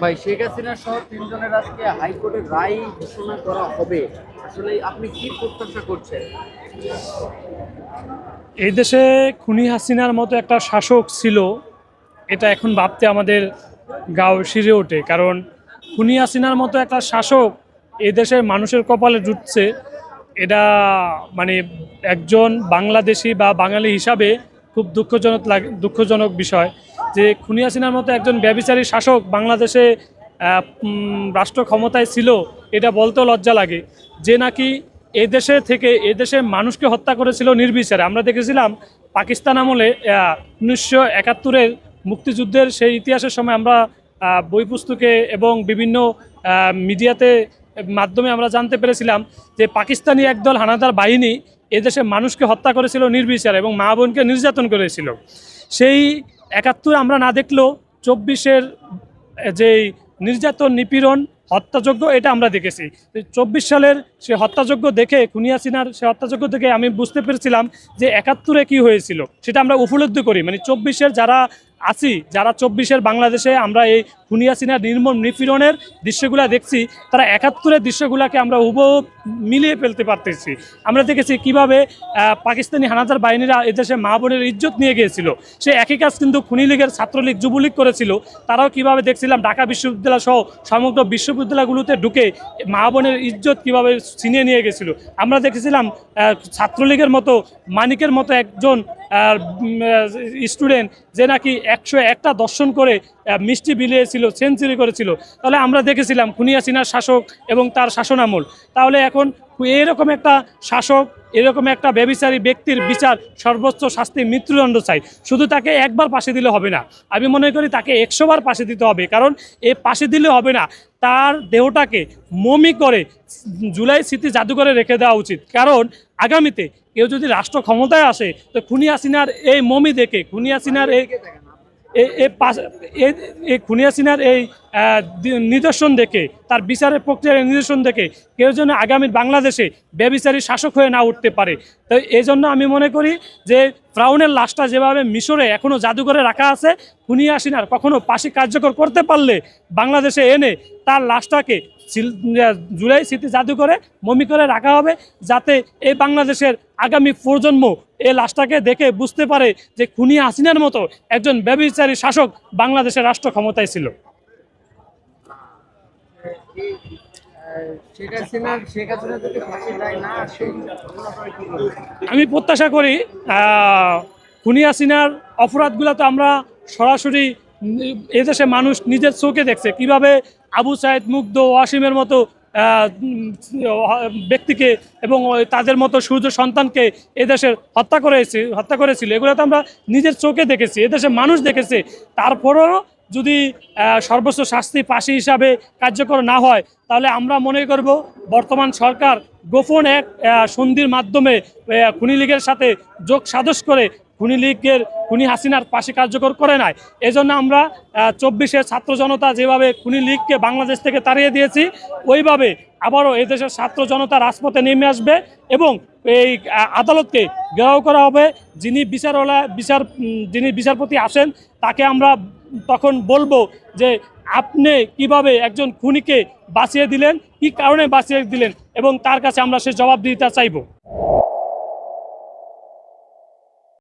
ভাই, শেখ হাসিনা সহ তিনজনের আজকে হাইকোর্টের রায় ঘোষণা করা হবে। আসলে আপনি কি প্রত্যাশা করছেন? এই দেশে খুনি হাসিনার মতো একটা শাসক ছিল, এটা এখন ভাবতে আমাদের গাও শিরে ওঠে। কারণ খুনি হাসিনার মতো একটা শাসক এই দেশের মানুষের কপালে জুটছে। এটা মানে একজন বাংলাদেশি বা বাঙালি হিসাবে খুব দুঃখজনক লাগে দুঃখজনক বিষয়। যে খুনি হাসিনার মতো একজন ব্যবিচারী শাসক বাংলাদেশে রাষ্ট্র ক্ষমতায় ছিল, এটা বলতেও লজ্জা লাগে। যে নাকি এদেশে থেকে এদেশে মানুষকে হত্যা করেছিল নির্বিচারে। আমরা দেখেছিলাম পাকিস্তান আমলে উনিশশো একাত্তরের মুক্তিযুদ্ধের সেই ইতিহাসের সময় আমরা বই পুস্তকে এবং বিভিন্ন মিডিয়াতে মাধ্যমে আমরা জানতে পেরেছিলাম যে পাকিস্তানি একদল হানাদার বাহিনী এদেশে মানুষকে হত্যা করেছিল নির্বিচারে এবং মা বোনকে নির্যাতন করেছিল। সেই একাত্তর আমরা না দেখলেও চব্বিশের যেই নির্যাতন, নিপীড়ন হত্যাযোগ্য এটা আমরা দেখেছি। চব্বিশ সালের সে হত্যাযোগ্য দেখে খুনিয়া সিনার সে হত্যাযোগ্য দেখে আমি বুঝতে পেরেছিলাম যে একাত্তরে কি হয়েছিল, সেটা আমরা উপলব্ধি করি। মানে চব্বিশের যারা আছি, যারা চব্বিশের বাংলাদেশে আমরা এই খুনিয়া সিনার নির্মম নিপীড়নের দৃশ্যগুলো দেখছি, তারা একাত্তরের দৃশ্যগুলোকে আমরা হুবহু মিলিয়ে ফেলতে পারতেছি। আমরা দেখেছি কীভাবে পাকিস্তানি হানাদার বাহিনীরা এদেশে মা বোনের ইজ্জত নিয়ে গিয়েছিল। সে একই কাজ কিন্তু খুনি লীগের ছাত্রলীগ, যুবলীগ করেছিল। তারাও কীভাবে দেখছিলাম ঢাকা বিশ্ববিদ্যালয় সহ সমগ্র বিশ্ববিদ্যালয়গুলোতে ঢুকে মা বোনের ইজ্জত কীভাবে ছিনিয়ে নিয়ে গেছিল আমরা দেখেছিলাম ছাত্রলীগের মতো, মানিকের মতো একজন স্টুডেন্ট যে নাকি একশো একটা দর্শন করে মিষ্টি বিলিয়েছিল, সেঞ্চুরি করেছিল। তাহলে আমরা দেখেছিলাম খুনিয়া সিনার শাসক এবং তার শাসনামল। তাহলে এখন এরকম একটা শাসক, এরকম একটা ব্যবিচারী ব্যক্তির বিচার সর্বোচ্চ শাস্তি মৃত্যুদণ্ড চাই। শুধু তাকে একবার পাশে দিলে হবে না। আমি মনে করি তাকে একশো বার পাশে দিতে হবে। কারণ এ পাশে দিলে হবে না। তার দেহটাকে মমি করে জুলাই স্মৃতি জাদুঘরে রেখে দেওয়া উচিত। কারণ আগামীতে কেউ যদি রাষ্ট্র ক্ষমতায় আসে, তো খুনি হাসিনার এই মমি দেখে খুনি হাসিনার এই এ- এ পাশ- এ- এই খুনিয়া সিনার এই আহ, দি- নিদর্শন দেখে, তার বিচারের প্রক্রিয়ার নিদর্শন দেখে কেউ যেন আগামী বাংলাদেশে ব্যবিচারী শাসক হয়ে না উঠতে পারে। তো এই জন্য আমি মনে করি যে ফ্রাউনের লাশটা যেভাবে মিশরে এখনও জাদুঘরে রাখা আছে, খুনিয়া সিনার কখনো পাশি কার্যকর করতে পারলে বাংলাদেশে এনে তার লাশটাকে জুলাই স্মৃতি জাদুঘরে মমি করে রাখা হবে, যাতে এই বাংলাদেশের আগামী প্রজন্ম এই লাশটাকে দেখে বুঝতে পারে যে খুনি হাসিনার মতো একজন ব্যবচারী শাসক বাংলাদেশের রাষ্ট্র ক্ষমতায় ছিল এই, আহ, শেখ হাসিনার শেখ হাসিনা যদি ফাঁসি যায় না আসে তখন আপনারা কি বলবেন? আমি প্রত্যাশা করি খুনি হাসিনার অপরাধগুলো তো আমরা সরাসরি এদেশে মানুষ নিজের চোখে দেখছে। কীভাবে আবু সাইদ মুগ্ধ ওয়াসিমের মতো ব্যক্তিকে এবং তাদের মতো সূর্য সন্তানকে এদেশের হত্যা করেছে, হত্যা করেছিল। এগুলো তো আমরা নিজের চোখে দেখেছি এদেশের মানুষ দেখেছে। তারপরেও যদি সর্বোচ্চ শাস্তি ফাঁসি হিসাবে কার্যকর না হয়, তাহলে আমরা মনে করব বর্তমান সরকার গোপন এক সন্ধির মাধ্যমে খুনি লীগের সাথে যোগ সাদস করে খুনি লীগের খুনি হাসিনার পাশে কার্যকর করে নাই। এজন্য আমরা চব্বিশের ছাত্র জনতা যেভাবে খুনি লীগকে বাংলাদেশ থেকে তাড়িয়ে দিয়েছি, ওইভাবে আবারও এদেশের ছাত্র জনতা রাজপথে নেমে আসবে এবং এই আদালতকে ঘেরাও করা হবে। যিনি বিচারওয়ালা, বিচার যিনি বিচারপতি আসেন তাকে আমরা তখন বলব যে আপনি কীভাবে একজন খুনিকে বাঁচিয়ে দিলেন, কি কারণে বাঁচিয়ে দিলেন এবং তার কাছে আমরা সে জবাব দিতে চাইব।